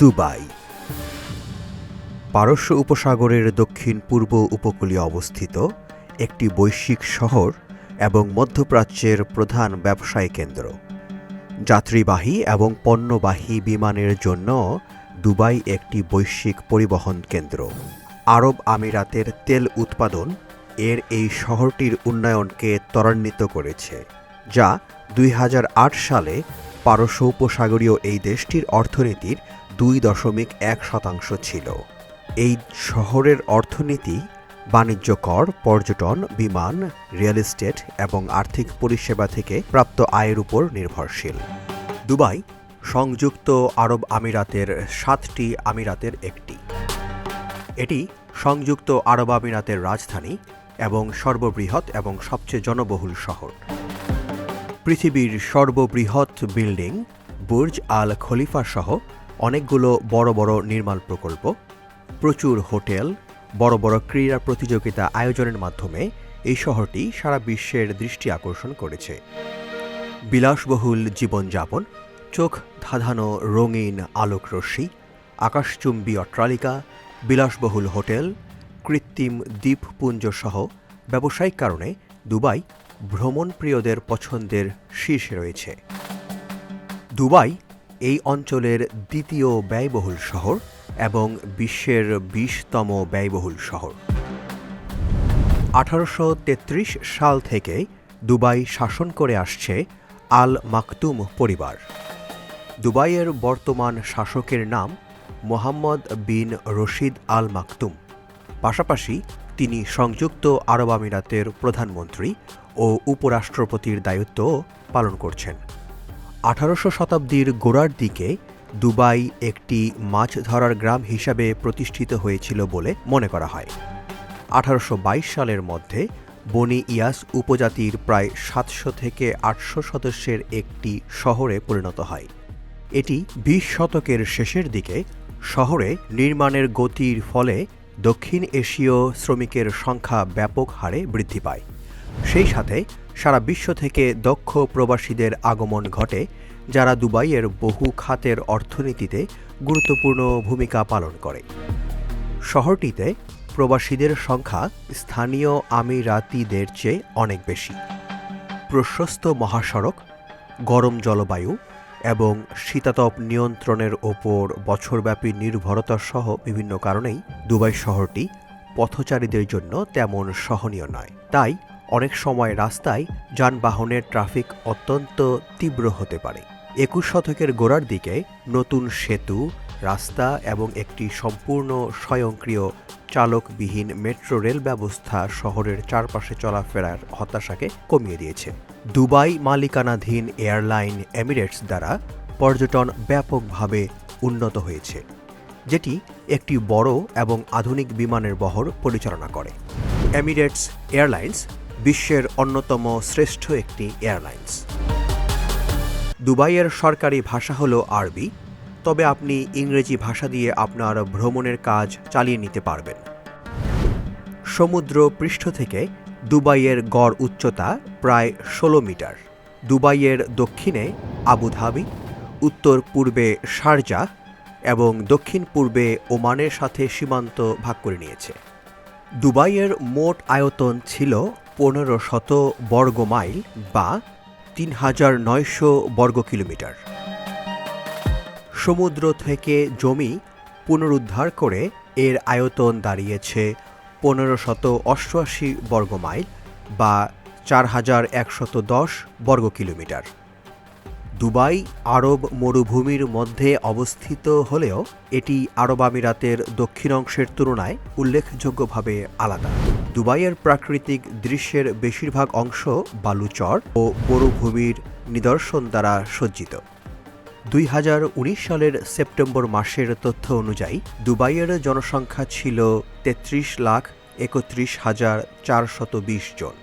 Dubai. পারস্য উপসাগরের দক্ষিণ পূর্ব উপকূলে অবস্থিত একটি বৈশ্বিক শহর এবং মধ্যপ্রাচ্যের প্রধান ব্যবসায়ী কেন্দ্র। যাত্রীবাহী এবং পণ্যবাহী বিমানের জন্য দুবাই একটি বৈশ্বিক পরিবহন কেন্দ্র। আরব আমিরাতের তেল উৎপাদন এর এই শহরটির উন্নয়নকে ত্বরান্বিত করেছে, যা দুই হাজার আট সালে পারস্য উপসাগরীয় এই দেশটির অর্থনীতির দুই দশমিক এক শতাংশ ছিল। এই শহরের অর্থনীতি, বাণিজ্য কর, পর্যটন, বিমান, রিয়েল এস্টেট এবং আর্থিক পরিষেবা থেকে প্রাপ্ত আয়ের উপর নির্ভরশীল। দুবাই সংযুক্ত আরব আমিরাতের সাতটি আমিরাতের একটি। এটি সংযুক্ত আরব আমিরাতের রাজধানী এবং সর্ববৃহৎ এবং সবচেয়ে জনবহুল শহর। পৃথিবীর সর্ববৃহৎ বিল্ডিং, বুর্জ আল খলিফা সহ অনেকগুলো বড় বড় নির্মাণ প্রকল্প, প্রচুর হোটেল, বড় বড় ক্রীড়া প্রতিযোগিতা আয়োজনের মাধ্যমে এই শহরটি সারা বিশ্বের দৃষ্টি আকর্ষণ করেছে। বিলাসবহুল জীবনযাপন, চোখ ধাঁধানো রঙিন আলোক রশ্মি আকাশচুম্বী অট্টালিকা, বিলাসবহুল হোটেল, কৃত্রিম দ্বীপপুঞ্জ সহ ব্যবসায়িক কারণে দুবাই ভ্রমণপ্রিয়দের পছন্দের শীর্ষে রয়েছে। দুবাই এই অঞ্চলের দ্বিতীয় ব্যয়বহুল শহর এবং বিশ্বের বিশতম ব্যয়বহুল শহর। আঠারোশো তেত্রিশ সাল থেকে দুবাই শাসন করে আসছে আল মাকতুম পরিবার। দুবাইয়ের বর্তমান শাসকের নাম মোহাম্মদ বিন রশিদ আল মাকতুম। পাশাপাশি তিনি সংযুক্ত আরব আমিরাতের প্রধানমন্ত্রী ও উপরাষ্ট্রপতির দায়িত্বও পালন করছেন। আঠারোশো শতাব্দীর গোড়ার দিকে দুবাই একটি মাছ ধরার গ্রাম হিসাবে প্রতিষ্ঠিত হয়েছিল বলে মনে করা হয়। আঠারোশ বাইশ সালের মধ্যে বনি ইয়াস উপজাতির প্রায় সাতশো থেকে আটশো সদস্যের একটি শহরে পরিণত হয়। এটি বিশ শতকের শেষের দিকে শহরে নির্মাণের গতির ফলে দক্ষিণ এশীয় শ্রমিকের সংখ্যা ব্যাপক হারে বৃদ্ধি পায়। সেই সাথে সারা বিশ্ব থেকে দক্ষ প্রবাসীদের আগমন ঘটে, যারা দুবাইয়ের বহু খাতের অর্থনীতিতে গুরুত্বপূর্ণ ভূমিকা পালন করে। শহরটিতে প্রবাসীদের সংখ্যা স্থানীয় আমিরাতিদের চেয়ে অনেক বেশি। প্রশস্ত মহাসড়ক, গরম জলবায়ু এবং শীতাতপ নিয়ন্ত্রণের ওপর বছরব্যাপী নির্ভরতা সহ বিভিন্ন কারণেই দুবাই শহরটি পথচারীদের জন্য তেমন সহনীয় নয়। তাই অনেক সময় রাস্তায় যানবাহনের ট্রাফিক অত্যন্ত তীব্র হতে পারে। একুশ শতকের গোড়ার দিকে নতুন সেতু, রাস্তা এবং একটি সম্পূর্ণ স্বয়ংক্রিয় চালকবিহীন মেট্রো রেল ব্যবস্থা শহরের চারপাশে চলাফেরার হতাশাকে কমিয়ে দিয়েছে। দুবাই মালিকানাধীন এয়ারলাইন এমিরেটস দ্বারা পর্যটন ব্যাপকভাবে উন্নত হয়েছে, যেটি একটি বড় এবং আধুনিক বিমানের বহর পরিচালনা করে। এমিরেটস এয়ারলাইন্স বিশ্বের অন্যতম শ্রেষ্ঠ একটি এয়ারলাইন্স। দুবাইয়ের সরকারি ভাষা হল আরবি, তবে আপনি ইংরেজি ভাষা দিয়ে আপনার ভ্রমণের কাজ চালিয়ে নিতে পারবেন। সমুদ্র পৃষ্ঠ থেকে দুবাইয়ের গড় উচ্চতা প্রায় ষোলো মিটার। দুবাইয়ের দক্ষিণে আবুধাবি উত্তর পূর্বে শারজাহ এবং দক্ষিণ পূর্বে ওমানের সাথে সীমান্ত ভাগ করে নিয়েছে। দুবাইয়ের মোট আয়তন ছিল পনেরো শত বর্গ মাইল বা তিন হাজার নয়শো বর্গ কিলোমিটার। সমুদ্র থেকে জমি পুনরুদ্ধার করে এর আয়তন দাঁড়িয়েছে পনেরো শত অষ্টআশি বর্গ মাইল বা চার হাজার একশত দশ বর্গ কিলোমিটার। দুবাই আরব মরুভূমির মধ্যে অবস্থিত হলেও এটি আরব আমিরাতের দক্ষিণ অংশের তুলনায় উল্লেখযোগ্যভাবে আলাদা। দুবাইয়ের প্রাকৃতিক দৃশ্যের বেশিরভাগ অংশ বালুচর ও মরুভূমির নিদর্শন দ্বারা সজ্জিত। দুই হাজার উনিশ সালের সেপ্টেম্বর মাসের তথ্য অনুযায়ী দুবাইয়ের জনসংখ্যা ছিল তেত্রিশ লাখ একত্রিশ হাজার চারশত বিশ জন।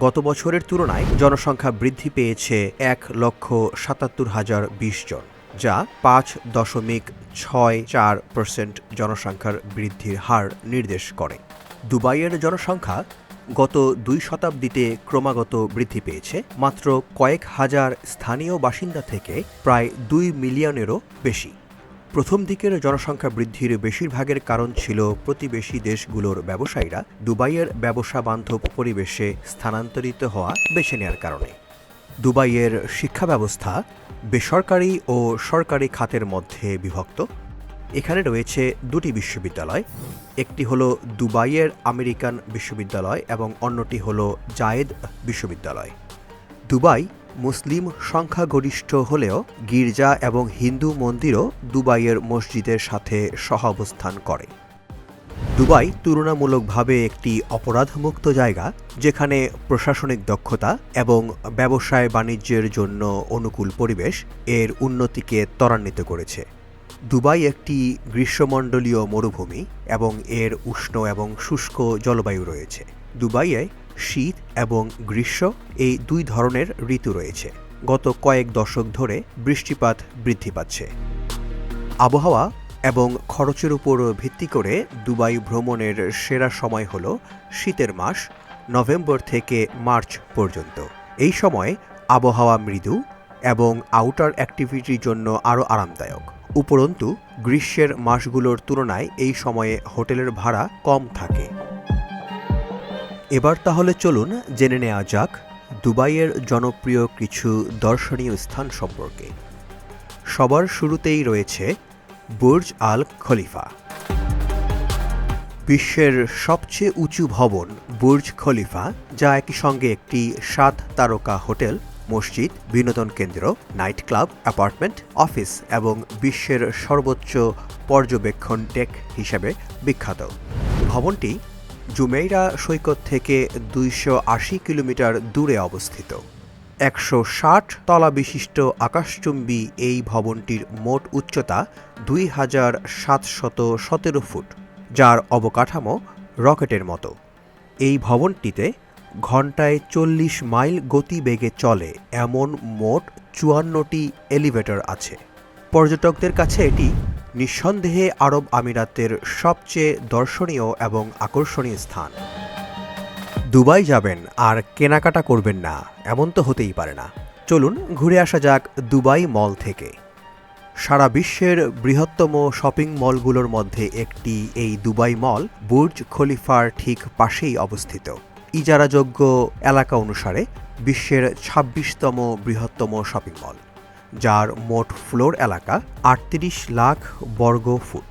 গত বছরের তুলনায় জনসংখ্যা বৃদ্ধি পেয়েছে এক লক্ষ সাতাত্তর হাজার বিশ জন, যা পাঁচ দশমিক ছয় চার পার্সেন্ট জনসংখ্যার বৃদ্ধির হার নির্দেশ করে। দুবাইয়ের জনসংখ্যা গত দুই শতাব্দীতে ক্রমাগত বৃদ্ধি পেয়েছে, মাত্র কয়েক হাজার স্থানীয় বাসিন্দা থেকে প্রায় দুই মিলিয়নেরও বেশি। প্রথম দিকের জনসংখ্যা বৃদ্ধির বেশিরভাগের কারণ ছিল প্রতিবেশী দেশগুলোর ব্যবসায়ীরা দুবাইয়ের ব্যবসা বান্ধব পরিবেশে স্থানান্তরিত হওয়া বেছে নেওয়ার কারণে। দুবাইয়ের শিক্ষা ব্যবস্থা বেসরকারি ও সরকারি খাতের মধ্যে বিভক্ত। এখানে রয়েছে দুটি বিশ্ববিদ্যালয়, একটি হলো দুবাইয়ের আমেরিকান বিশ্ববিদ্যালয় এবং অন্যটি হলো জায়েদ বিশ্ববিদ্যালয়। দুবাই মুসলিম সংখ্যাগরিষ্ঠ হলেও গির্জা এবং হিন্দু মন্দিরও দুবাইয়ের মসজিদের সাথে সহাবস্থান করে। দুবাই তুলনামূলকভাবে একটি অপরাধমুক্ত জায়গা, যেখানে প্রশাসনিক দক্ষতা এবং ব্যবসায় বাণিজ্যের জন্য অনুকূল পরিবেশ এর উন্নতিকে ত্বরান্বিত করেছে। দুবাই একটি গ্রীষ্মমণ্ডলীয় মরুভূমি এবং এর উষ্ণ এবং শুষ্ক জলবায়ু রয়েছে। দুবাইয়ে শীত এবং গ্রীষ্ম এই দুই ধরনের ঋতু রয়েছে। গত কয়েক দশক ধরে বৃষ্টিপাত বৃদ্ধি পাচ্ছে। আবহাওয়া এবং খরচের উপর ভিত্তি করে দুবাই ভ্রমণের সেরা সময় হল শীতের মাস, নভেম্বর থেকে মার্চ পর্যন্ত। এই সময় আবহাওয়া মৃদু এবং আউটার অ্যাক্টিভিটির জন্য আরও আরামদায়ক। উপরন্তু, গ্রীষ্মের মাসগুলোর তুলনায় এই সময়ে হোটেলের ভাড়া কম থাকে। এবার তাহলে চলুন জেনে নেওয়া যাক দুবাইয়ের জনপ্রিয় কিছু দর্শনীয় স্থান সম্পর্কে। সবার শুরুতেই রয়েছে বুর্জ আল খলিফা। বিশ্বের সবচেয়ে উঁচু ভবন বুর্জ খলিফা, যা একই সঙ্গে একটি সাত তারকা হোটেল, মসজিদ, বিনোদন কেন্দ্র, নাইট ক্লাব, অ্যাপার্টমেন্ট, অফিস এবং বিশ্বের সর্বোচ্চ পর্যবেক্ষণ ডেক হিসেবে বিখ্যাত। ভবনটি জুমেইরা সৈকত থেকে দুইশো আশি কিলোমিটার দূরে অবস্থিত। একশো ষাট তলা বিশিষ্ট আকাশচুম্বী এই ভবনটির মোট উচ্চতা দুই হাজার সাতশত সতেরো ফুট, যার অবকাঠামো রকেটের মতো। এই ভবনটিতে ঘন্টায় চল্লিশ মাইল গতিবেগে চলে এমন মোট চুয়ান্নটি এলিভেটর আছে। পর্যটকদের কাছে এটি নিঃসন্দেহে আরব আমিরাতের সবচেয়ে দর্শনীয় এবং আকর্ষণীয় স্থান। দুবাই যাবেন আর কেনাকাটা করবেন না, এমন তো হতেই পারে না। চলুন ঘুরে আসা যাক দুবাই মল থেকে। সারা বিশ্বের বৃহত্তম শপিং মলগুলোর মধ্যে একটি এই দুবাই মল বুর্জ খলিফার ঠিক পাশেই অবস্থিত। ইজারাযোগ্য এলাকা অনুসারে বিশ্বের ছাব্বিশতম বৃহত্তম শপিং মল। যার মোট ফ্লোর এলাকা আটত্রিশ লাখ বর্গ ফুট।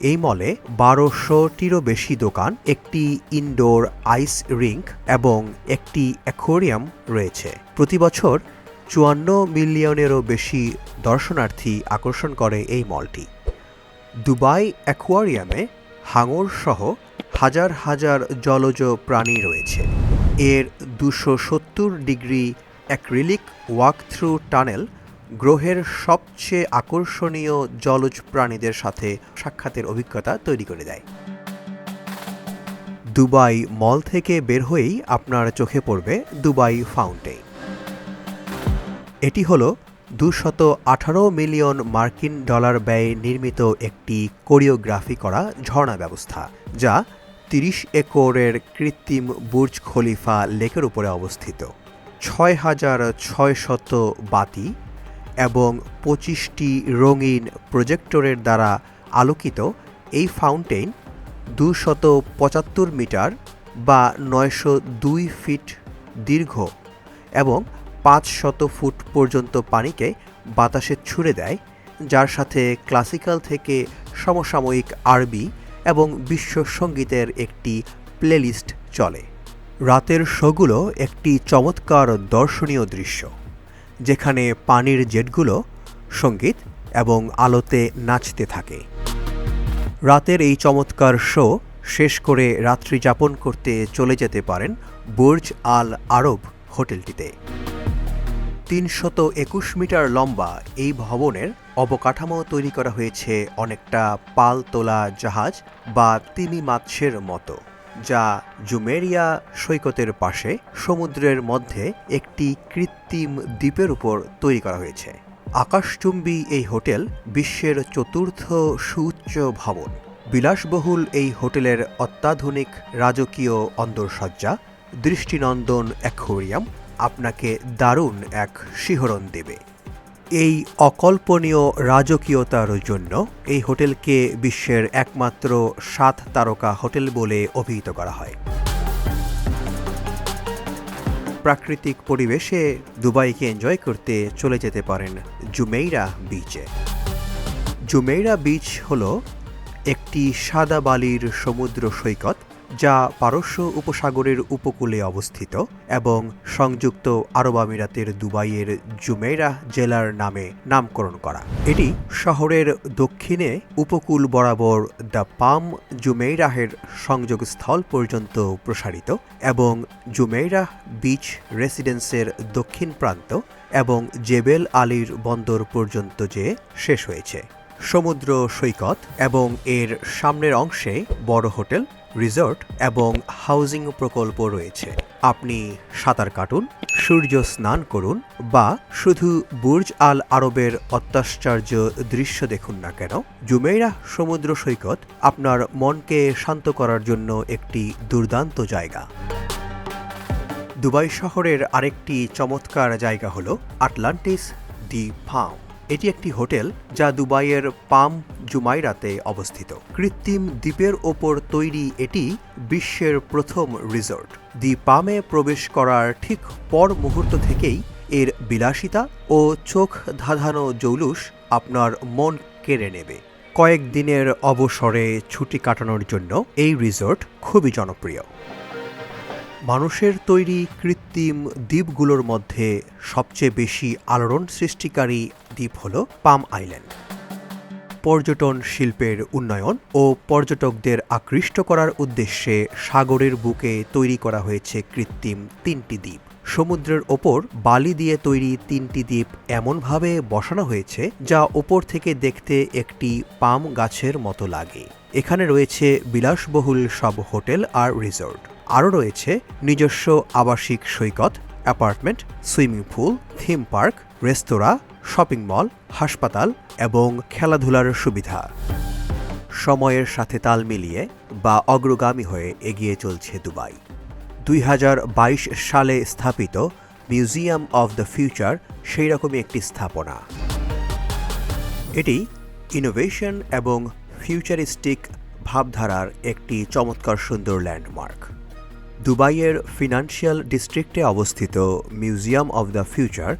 এই মলে বারোশোটিরও বেশি দোকান, একটি ইনডোর আইস রিঙ্ক এবং একটি অ্যাকোরিয়াম রয়েছে। প্রতি বছর চুয়ান্ন মিলিয়নেরও বেশি দর্শনার্থী আকর্ষণ করে এই মলটি। দুবাই অ্যাকোয়ারিয়ামে হাঙর সহ হাজার হাজার জলজ প্রাণী রয়েছে। এর দুশো সত্তর degree acrylic walk through tunnel গ্রহের সবচেয়ে আকর্ষণীয় জলজ প্রাণীদের সাথে সাক্ষাতের অভিজ্ঞতা তৈরি করে দেয়। দুবাই মল থেকে বের হয়েই আপনার চোখে পড়বে দুবাই ফাউন্টেন এটি হলো দুশত আঠারো মিলিয়ন মার্কিন ডলার ব্যয়ে নির্মিত একটি কোরিওগ্রাফি করা ঝর্ণা ব্যবস্থা, যা তিরিশ একরের কৃত্রিম বুর্জ খলিফা লেকের উপরে অবস্থিত। ছয় হাজার ছয় শত বাতি এবং পঁচিশটি রঙিন প্রজেক্টরের দ্বারা আলোকিত এই ফাউন্টেন দুশত পঁচাত্তর মিটার বা নয়শো দুই ফিট দীর্ঘ এবং পাঁচ শত ফুট পর্যন্ত পানিকে বাতাসে ছুড়ে দেয়, যার সাথে ক্লাসিক্যাল থেকে সমসাময়িক আরবি এবং বিশ্ব সঙ্গীতের একটি প্লেলিস্ট চলে। রাতের শোগুলো একটি চমৎকার দর্শনীয় দৃশ্য। যেখানে পানির জেটগুলো সংগীত এবং আলোতে নাচতে থাকে। রাতের এই চমৎকার শো শেষ করে রাত্রি যাপন করতে চলে যেতে পারেন বুর্জ আল আরব হোটেলটিতে। তিনশত একুশ মিটার লম্বা এই ভবনের অবকাঠামো তৈরি করা হয়েছে অনেকটা পাল তোলা জাহাজ বা তিমি মাছের মতো। যা জুমেরিয়া সৈকতের পাশে সমুদ্রের মধ্যে একটি কৃত্রিম দ্বীপের উপর তৈরি করা হয়েছে। আকাশচুম্বী এই হোটেল বিশ্বের চতুর্থ সুউচ্চ ভবন। বিলাসবহুল এই হোটেলের অত্যাধুনিক রাজকীয় অন্দরসজ্জা দৃষ্টিনন্দন অ্যাকোরিয়াম আপনাকে দারুণ এক শিহরণ দেবে। এই অকল্পনীয় রাজকীয়তার জন্য এই হোটেলকে বিশ্বের একমাত্র সাত তারকা হোটেল বলে অভিহিত করা হয়। প্রাকৃতিক পরিবেশে দুবাইকে এনজয় করতে চলে যেতে পারেন জুমেইরা বিচে। জুমেইরা বিচ হল একটি সাদা বালির সমুদ্র সৈকত যা পারস্য উপসাগরের উপকূলে অবস্থিত এবং সংযুক্ত আরব আমিরাতের দুবাইয়ের জুমেইরা জেলার নামে নামকরণ করা। এটি শহরের দক্ষিণে উপকূল বরাবর দ্য পাম জুমেইরাহের সংযোগস্থল পর্যন্ত প্রসারিত এবং জুমেইরাহ বিচ রেসিডেন্সের দক্ষিণ প্রান্ত এবং জেবেল আলীর বন্দর পর্যন্ত যে শেষ হয়েছে। সমুদ্র সৈকত এবং এর সামনের অংশে বড় হোটেল রিসর্ট এবং হাউজিং প্রকল্প রয়েছে। আপনি সাঁতার কাটুন, সূর্য স্নান করুন বা শুধু বুর্জ আল আরবের অত্যাশ্চর্য দৃশ্য দেখুন না কেন, জুমেইরা সমুদ্র সৈকত আপনার মনকে শান্ত করার জন্য একটি দুর্দান্ত জায়গা। দুবাই শহরের আরেকটি চমৎকার জায়গা হল আটলান্টিস দি ফার্ম এটি একটি হোটেল যা দুবাইয়ের পাম জুমাইরাতে অবস্থিত। কৃত্রিম দ্বীপের ওপর তৈরি এটি বিশ্বের প্রথম রিসর্ট। দি পামে প্রবেশ করার ঠিক পর মুহূর্ত থেকেই এর বিলাসিতা ও চোখ ধাঁধানো জৌলুস আপনার মন কেড়ে নেবে। কয়েকদিনের অবসরে ছুটি কাটানোর জন্য এই রিসর্ট খুবই জনপ্রিয়। মানুষের তৈরি কৃত্রিম দ্বীপগুলোর মধ্যে সবচেয়ে বেশি আলোড়ন সৃষ্টিকারী দ্বীপ হল পাম আইল্যান্ড। পর্যটন শিল্পের উন্নয়ন ও পর্যটকদের আকৃষ্ট করার উদ্দেশ্যে সাগরের বুকে তৈরি করা হয়েছে কৃত্রিম তিনটি দ্বীপ। সমুদ্রের ওপর বালি দিয়ে তৈরি তিনটি দ্বীপ এমনভাবে বসানো হয়েছে যা ওপর থেকে দেখতে একটি পাম গাছের মতো লাগে। এখানে রয়েছে বিলাসবহুল সব হোটেল আর রিসর্ট। আরও রয়েছে নিজস্ব আবাসিক সৈকত, apartment, swimming pool, theme park, রেস্তোরাঁ, শপিং মল, হাসপাতাল এবং খেলাধুলার সুবিধা। সময়ের সাথে তাল মিলিয়ে বা অগ্রগামী হয়ে এগিয়ে চলছে দুবাই। দুই হাজার বাইশ সালে স্থাপিত মিউজিয়াম অফ দ্য ফিউচার সেই রকমই একটি স্থাপনা। এটি ইনোভেশন এবং ফিউচারিস্টিক ভাবধারার একটি চমৎকার সুন্দর ল্যান্ডমার্ক। দুবাইয়ের ফিনান্সিয়াল ডিস্ট্রিক্টে অবস্থিত মিউজিয়াম অব দ্য ফিউচার,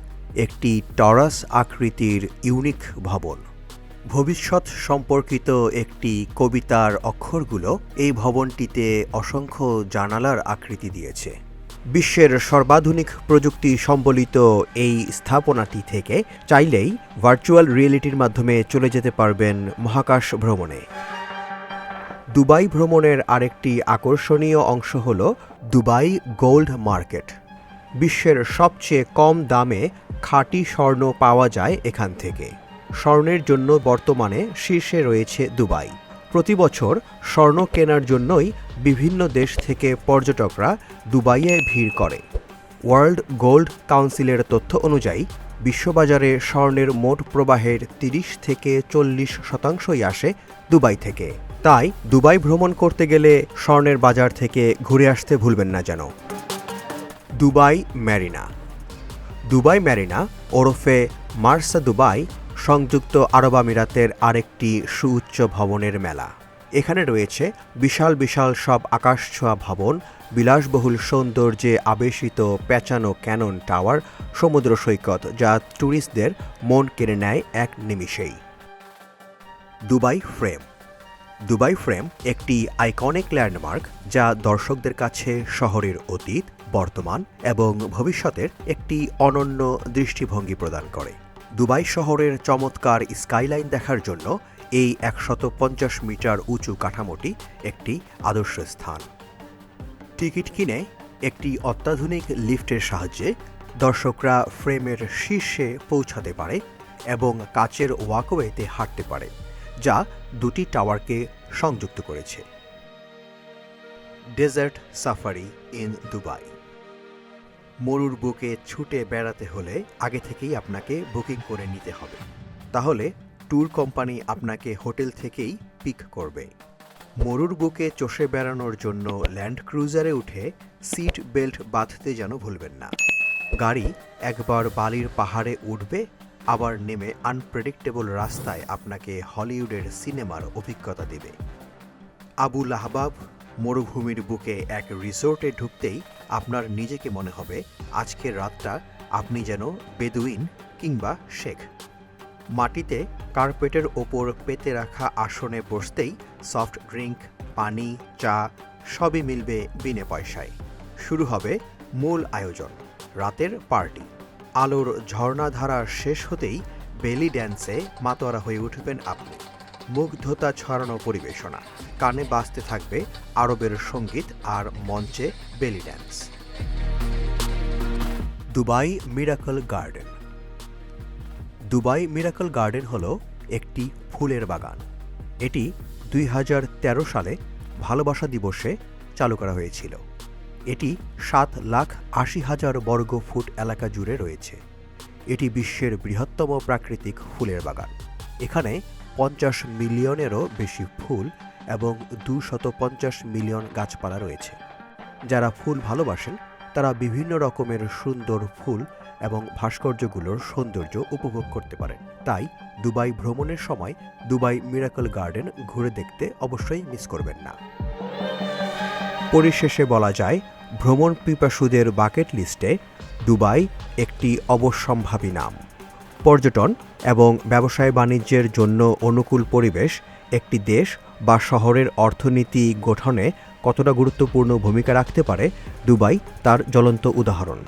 একটি টরাস আকৃতির ইউনিক ভবন। ভবিষ্যৎ সম্পর্কিত একটি কবিতার অক্ষরগুলো এই ভবনটিতে অসংখ্য জানালার আকৃতি দিয়েছে। বিশ্বের সর্বাধুনিক প্রযুক্তি সম্বলিত এই স্থাপনাটি থেকে চাইলেই ভার্চুয়াল রিয়েলিটির মাধ্যমে চলে যেতে পারবেন মহাকাশ ভ্রমণে। দুবাই ভ্রমণের আরেকটি আকর্ষণীয় অংশ হল দুবাই গোল্ড মার্কেট। বিশ্বের সবচেয়ে কম দামে খাঁটি স্বর্ণ পাওয়া যায় এখান থেকে। স্বর্ণের জন্য বর্তমানে শীর্ষে রয়েছে দুবাই। প্রতি বছর স্বর্ণ কেনার জন্যই বিভিন্ন দেশ থেকে পর্যটকরা দুবাইয়ে ভিড় করে। ওয়ার্ল্ড গোল্ড কাউন্সিলের তথ্য অনুযায়ী, বিশ্ববাজারে স্বর্ণের মোট প্রবাহের তিরিশ থেকে চল্লিশ শতাংশই আসে দুবাই থেকে। তাই দুবাই ভ্রমণ করতে গেলে স্বর্ণের বাজার থেকে ঘুরে আসতে ভুলবেন না যেন। Dubai, Marina. দুবাই, ম্যারিনা ওরফে মার্সা দুবাই সংযুক্ত আরব আমিরাতের আরেকটি সুউচ্চ ভবনের মেলা। এখানে রয়েছে বিশাল বিশাল সব আকাশ ছোঁয়া ভবন, বিলাসবহুল সৌন্দর্যে আবেশিত পেঁচানো ক্যানন টাওয়ার, সমুদ্র সৈকত যা ট্যুরিস্টদের মন কেড়ে নেয় এক নিমিষেই। Dubai, frame. দুবাই ফ্রেম একটি আইকনিক ল্যান্ডমার্ক যা দর্শকদের কাছে শহরের অতীত, বর্তমান এবং ভবিষ্যতের একটি অনন্য দৃষ্টিভঙ্গি প্রদান করে। দুবাই শহরের চমৎকার স্কাইলাইন দেখার জন্য এই একশত পঞ্চাশ মিটার উঁচু কাঠামোটি একটি আদর্শ স্থান। টিকিট কিনে একটি অত্যাধুনিক লিফটের সাহায্যে দর্শকরা ফ্রেমের শীর্ষে পৌঁছাতে পারে এবং কাচের ওয়াকওয়েতে হাঁটতে পারে। যা দুটি টাওয়ারকে সংযুক্ত করেছে। Desert safari in Dubai. মরুর বুকে ছুটে বেড়াতে হলে আগে থেকেই আপনাকে বুকিং করে নিতে হবে। তাহলে ট্যুর কোম্পানি আপনাকে হোটেল থেকেই পিক করবে। মরুর বুকে চষে বেড়ানোর জন্য ল্যান্ড ক্রুজারে উঠে সিট বেল্ট বাঁধতে যেন ভুলবেন না। গাড়ি একবার বালির পাহাড়ে উঠবে আবার নেমে আনপ্রেডিক্টেবল রাস্তায় আপনাকে হলিউডের সিনেমার অভিজ্ঞতা দেবে। আবুল আহবাব মরুভূমির বুকে এক রিসোর্টে ঢুকতেই আপনার নিজেকে মনে হবে আজকের রাতটা আপনি যেন বেদুইন কিংবা শেখ। মাটিতে কার্পেটের ওপর পেতে রাখা আসনে বসতেই সফট ড্রিঙ্ক পানি, চা সবই মিলবে বিনে পয়সায়। শুরু হবে মূল আয়োজন, রাতের পার্টি। আলোর ঝর্ণাধারা শেষ হতেই বেলি ড্যান্সে মাতোয়ারা হয়ে উঠবেন আপনি। মুগ্ধতা ছড়ানো পরিবেশনা। কানে বাজতে থাকবে আরবের সংগীত আর মঞ্চে belly dance. Dubai Miracle Garden. Dubai Miracle Garden হল একটি ফুলের বাগান। এটি দুই হাজার তেরো সালে ভালোবাসা দিবসে চালু করা হয়েছিল। এটি সাত লাখ আশি হাজার বর্গ ফুট এলাকা জুড়ে রয়েছে। এটি বিশ্বের বৃহত্তম প্রাকৃতিক ফুলের বাগান। এখানে পঞ্চাশ মিলিয়নেরও বেশি ফুল এবং দুশত পঞ্চাশ মিলিয়ন গাছপালা রয়েছে। যারা ফুল ভালোবাসেন, তারা বিভিন্ন রকমের সুন্দর ফুল এবং ভাস্কর্যগুলোর সৌন্দর্য উপভোগ করতে পারেন। তাই দুবাই ভ্রমণের সময় দুবাই মিরাকল গার্ডেন ঘুরে দেখতে অবশ্যই মিস করবেন না। পরিশেষে বলা যায়, ভ্রমণ পিপাসুদের বাকেট লিস্টে দুবাই একটি অবশ্যম্ভাবী নাম। পর্যটন এবং ব্যবসায় বাণিজ্যের জন্য অনুকূল পরিবেশ, একটি দেশ বা শহরের অর্থনীতি গঠনে কতটা গুরুত্বপূর্ণ ভূমিকা রাখতে পারে, দুবাই তার জ্বলন্ত উদাহরণ।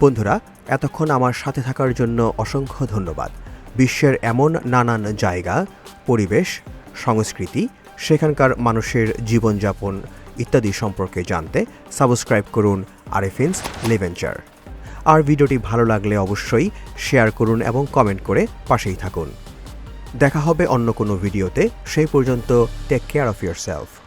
বন্ধুরা, এতক্ষণ আমার সাথে থাকার জন্য অসংখ্য ধন্যবাদ। বিশ্বের এমন নানান জায়গা, পরিবেশ, সংস্কৃতি, সেখানকার মানুষের জীবনযাপন ইত্যাদি সম্পর্কে জানতে সাবস্ক্রাইব করুন আরএফিন্স লিভেঞ্চার আর ভিডিওটি ভালো লাগলে অবশ্যই শেয়ার করুন এবং কমেন্ট করে পাশেই থাকুন। দেখা হবে অন্য কোনো ভিডিওতে। সেই পর্যন্ত take care of year self